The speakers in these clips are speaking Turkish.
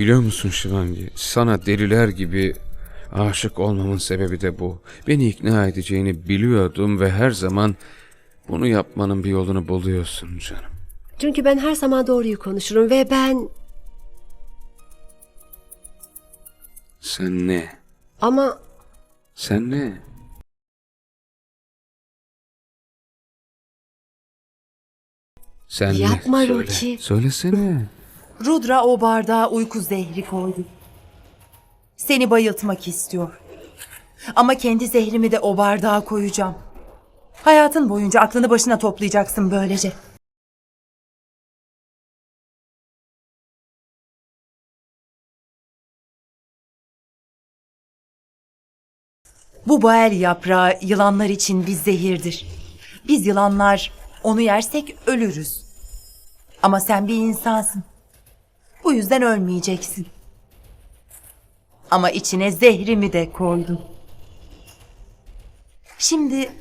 Biliyor musun Şivangi? Sana deliler gibi aşık olmamın sebebi de bu. Beni ikna edeceğini biliyordum ve her zaman bunu yapmanın bir yolunu buluyorsun canım. Çünkü ben her zaman doğruyu konuşurum ve ben... Sen ne? Ama Sen ne? Sen Yapma ne? Söyle. Ruki. Söylesene. Rudra o bardağa uyku zehri koydu. Seni bayıltmak istiyor. Ama kendi zehrimi de o bardağa koyacağım. Hayatın boyunca aklını başına toplayacaksın böylece. Bu bael yaprağı yılanlar için bir zehirdir. Biz yılanlar onu yersek ölürüz. Ama sen bir insansın. Bu yüzden ölmeyeceksin. Ama içine zehrimi de koydum. Şimdi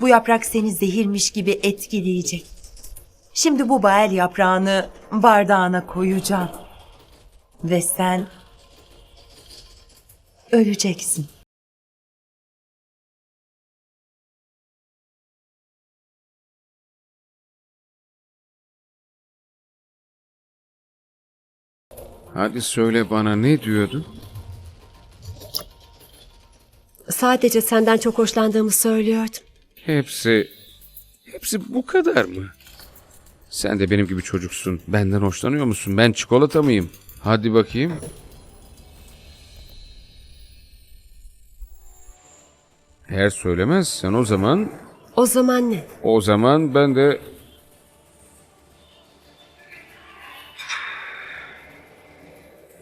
bu yaprak seni zehirmiş gibi etkileyecek. Şimdi bu bael yaprağını bardağına koyacağım. Ve sen öleceksin. Hadi söyle bana ne diyordun? sadece senden çok hoşlandığımı söylüyordum. Hepsi... Hepsi bu kadar mı? Sen de benim gibi çocuksun. Benden hoşlanıyor musun? Ben çikolata mıyım? Hadi bakayım. Eğer söylemezsen o zaman... O zaman ne? O zaman ben de...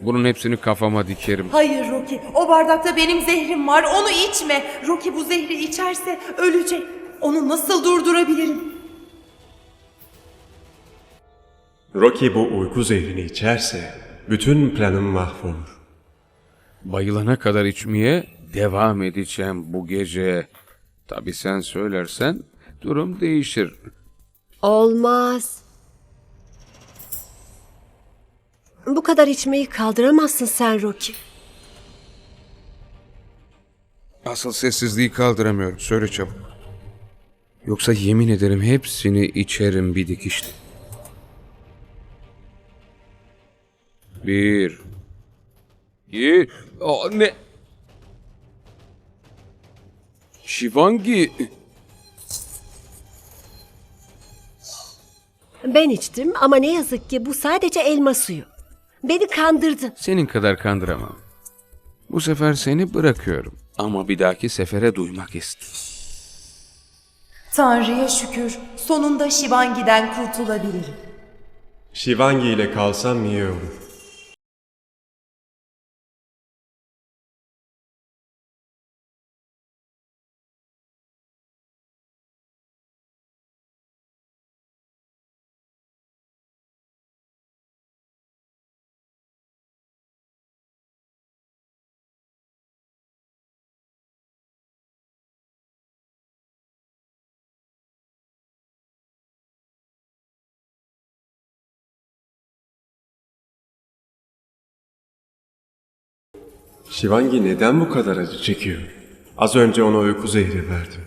Bunun hepsini kafama dikerim. Hayır Rocky, o bardakta benim zehrim var. Onu içme. Rocky bu zehri içerse ölecek. Onu nasıl durdurabilirim? Rocky bu uyku zehrini içerse bütün planım mahvolur. Bayılana kadar içmeye devam edeceğim bu gece. Tabii sen söylersen durum değişir. Olmaz. Bu kadar içmeyi kaldıramazsın sen Rocky. Asıl sessizliği kaldıramıyorum. Söyle çabuk. Yoksa yemin ederim hepsini içerim bir dikişte. Bir. İki. Aa, ne? Şivangi. Ben içtim ama ne yazık ki bu sadece elma suyu. Beni kandırdın. Senin kadar kandıramam. Bu sefer seni bırakıyorum. Ama bir dahaki sefere duymak istiyorum. Tanrı'ya şükür. Sonunda Shivangi'den kurtulabilirim. Shivangi ile kalsam iyi olur. Shivangi neden bu kadar acı çekiyor? Az önce ona uyku zehri verdim.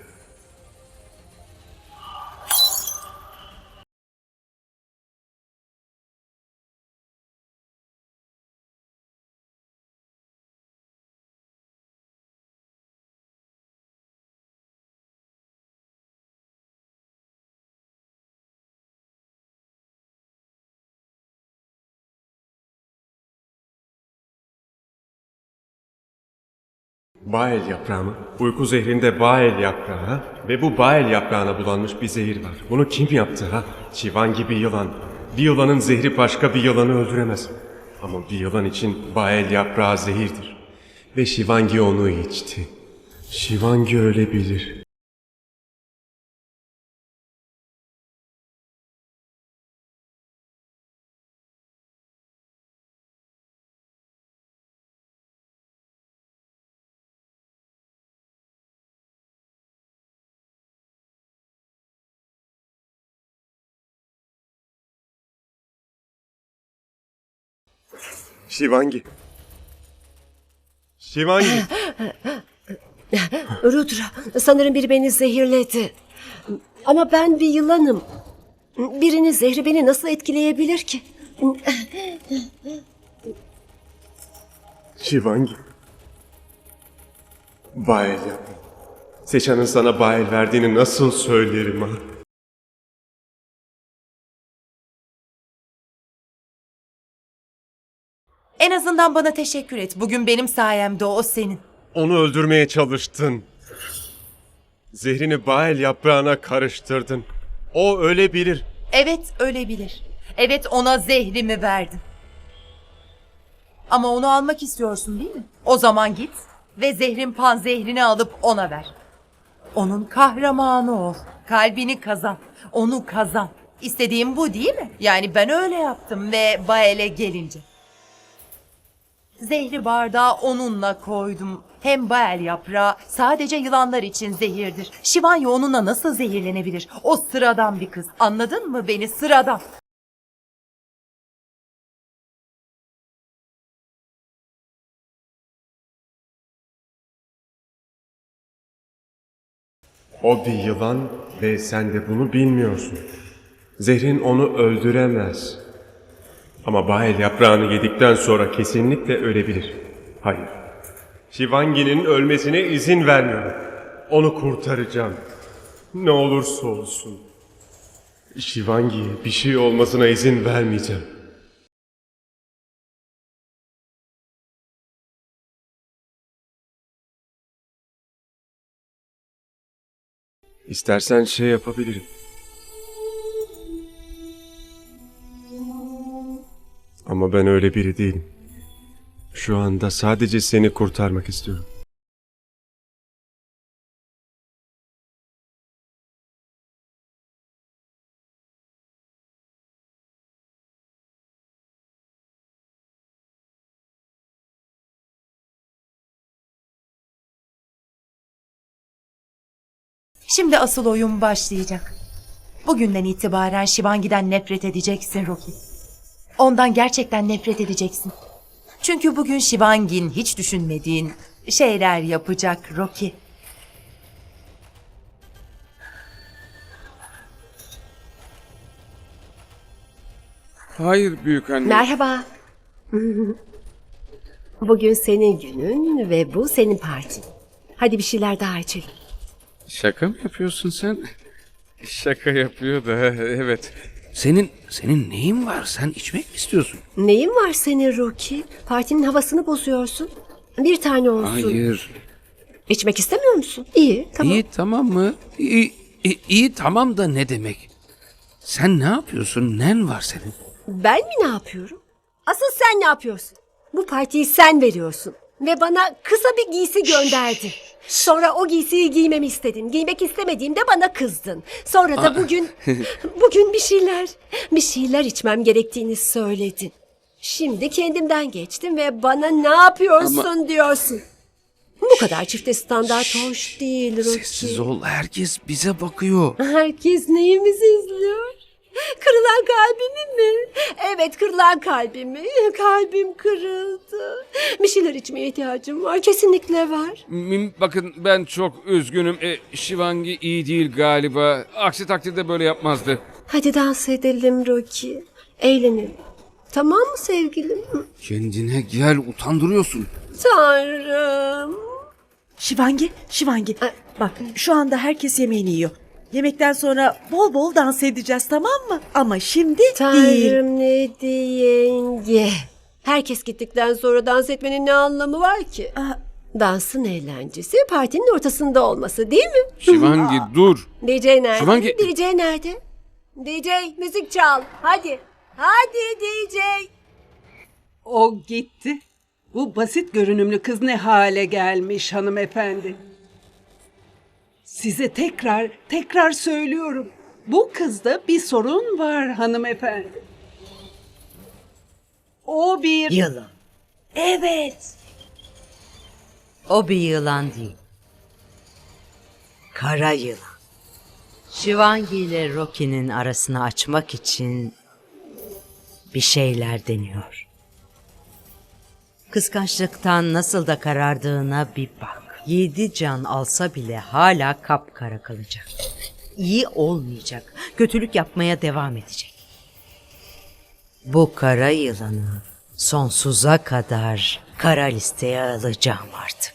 Bael yaprağı mı? Uyku zehrinde Bael yaprağı? Ve bu Bael yaprağına bulanmış bir zehir var. Bunu kim yaptı ha? Şivan gibi yılan. Bir yılanın zehri başka bir yılanı öldüremez. Ama bir yılan için Bael yaprağı zehirdir. Ve Şivangi onu içti. Şivangi ölebilir. Shivangi. Shivangi. Rudra, sanırım biri beni zehirledi. Ama ben bir yılanım. Birinin zehri beni nasıl etkileyebilir ki? Shivangi. Bael yapma. Seçan'ın sana Bael verdiğini nasıl söylerim ha? En azından bana teşekkür et. Bugün benim sayemde o, o senin. Onu öldürmeye çalıştın. Zehrini Bael yaprağına karıştırdın. O öyle bilir. Evet öyle bilir. Evet ona zehrimi verdim. Ama onu almak istiyorsun değil mi? O zaman git ve zehrin pan zehrini alıp ona ver. Onun kahramanı ol. Kalbini kazan. Onu kazan. İstediğim bu değil mi? Yani ben öyle yaptım ve Bael'e gelince. Zehri bardağa onunla koydum. Hem Bael yaprağı sadece yılanlar için zehirdir. Şivanya onunla nasıl zehirlenebilir? O sıradan bir kız. Anladın mı beni? Sıradan. O bir yılan ve sen de bunu bilmiyorsun. Zehrin onu öldüremez. Ama Bael yaprağını yedikten sonra kesinlikle ölebilir. Hayır. Şivangi'nin ölmesine izin vermiyorum. Onu kurtaracağım. Ne olursa olsun. Şivangi'ye bir şey olmasına izin vermeyeceğim. İstersen şey yapabilirim. Ama ben öyle biri değilim. Şu anda sadece seni kurtarmak istiyorum. Şimdi asıl oyun başlayacak. Bugünden itibaren Şivangi'den nefret edeceksin Rocky. Ondan gerçekten nefret edeceksin. Çünkü bugün Şivangin hiç düşünmediğin şeyler yapacak Rocky. Hayır büyük anne. Merhaba. Bugün senin günün ve bu senin partin. Hadi bir şeyler daha içelim. Şaka mı yapıyorsun sen? Şaka yapıyor da evet. Senin senin neyin var? Sen içmek mi istiyorsun? Neyin var senin Rocky? Partinin havasını bozuyorsun. Bir tane olsun. Hayır. İçmek istemiyor musun? İyi, tamam. İyi tamam mı? İyi, iyi, iyi tamam da ne demek? Sen ne yapıyorsun? Nen var senin? Ben mi ne yapıyorum? Asıl sen ne yapıyorsun? Bu partiyi sen veriyorsun. Ve bana kısa bir giysi gönderdin. Sonra o giysiyi giymemi istedin. Giymek istemediğimde bana kızdın. Sonra da bugün, bugün bir şeyler, bir şeyler içmem gerektiğini söyledin. Şimdi kendimden geçtim ve bana ne yapıyorsun diyorsun. Bu kadar çifte standart hoş değil Rocky. Sessiz ol. Herkes bize bakıyor. Herkes neyimizi izliyor? Kırılan kalbimi mi? Evet kırılan kalbimi. Kalbim kırıldı. Bir şeyler içmeye ihtiyacım var. Kesinlikle var. M- Bakın ben çok üzgünüm. E, Şivangi iyi değil galiba. Aksi takdirde böyle yapmazdı. Hadi dans edelim Rocky. Eğlenelim. Tamam mı sevgilim? Kendine gel utandırıyorsun. Tanrım. Şivangi, Şivangi. Bak şu anda herkes yemeğini yiyor. Yemekten sonra bol bol dans edeceğiz tamam mı? Ama şimdi değil. Tanrım ne diyeyim ye. Herkes gittikten sonra dans etmenin ne anlamı var ki? Aa, Dansın eğlencesi partinin ortasında olması değil mi? Şivangi dur. DJ nerede? Şivangi- DJ nerede? DJ müzik çal. Hadi. Hadi DJ. O gitti. Bu basit görünümlü kız ne hale gelmiş hanımefendi. Size tekrar tekrar söylüyorum. Bu kızda bir sorun var hanımefendi. O bir... Yılan. Evet. O bir yılan değil. Kara yılan. Şivangi ile Rocky'nin arasını açmak için bir şeyler deniyor. Kıskançlıktan nasıl da karardığına bir bak. Yedi can alsa bile hala kapkara kalacak. İyi olmayacak. Kötülük yapmaya devam edecek. Bu kara yılanı sonsuza kadar kara listeye alacağım artık.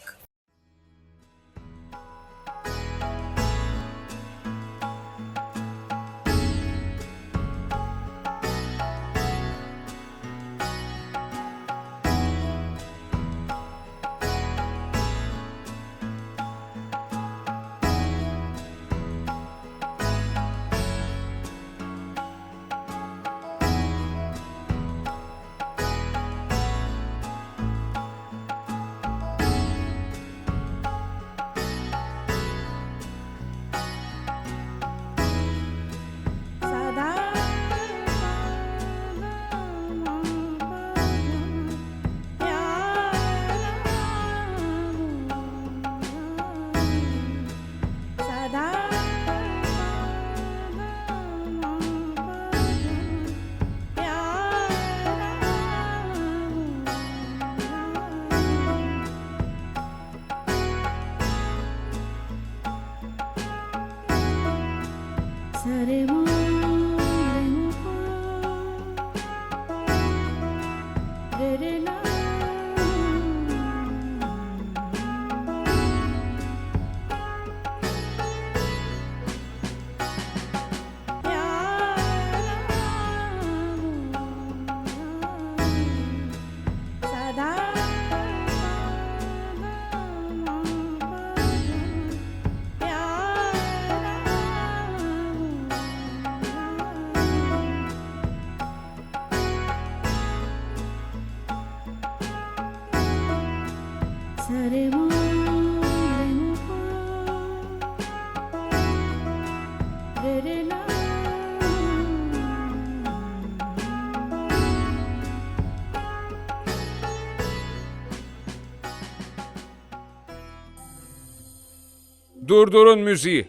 Durdurun müziği.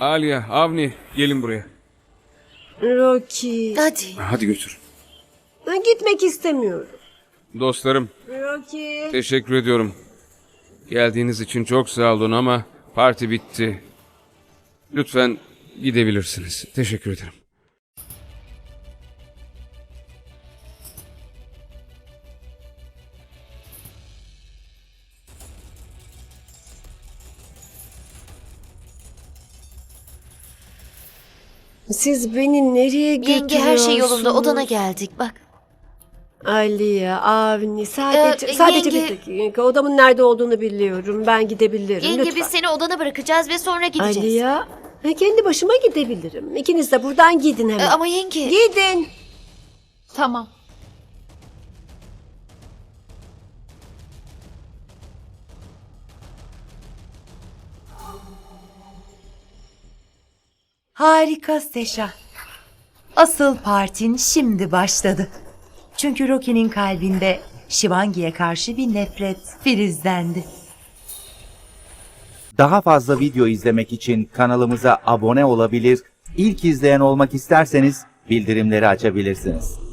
Aliye, Avni gelin buraya. Rocky. Hadi. Hadi götür. Ben gitmek istemiyorum. Dostlarım Rocky. teşekkür ediyorum. Geldiğiniz için çok sağ olun ama parti bitti. Lütfen gidebilirsiniz. Teşekkür ederim. Siz beni nereye götürüyorsunuz? Yenge her şey yolunda odana geldik bak. Aliye, Avni sadece Ee, sadece yenge- bir dakika. Odamın nerede olduğunu biliyorum. Ben gidebilirim. Yenge Lütfen. biz seni odana bırakacağız ve sonra gideceğiz. Aliye, ha, kendi başıma gidebilirim. İkiniz de buradan gidin Ee, hemen. ama yenge. Gidin. Tamam. Harika Seşa. Asıl partin şimdi başladı. Çünkü Rocky'nin kalbinde Shivangi'ye karşı bir nefret filizlendi. Daha fazla video izlemek için kanalımıza abone olabilir, ilk izleyen olmak isterseniz bildirimleri açabilirsiniz.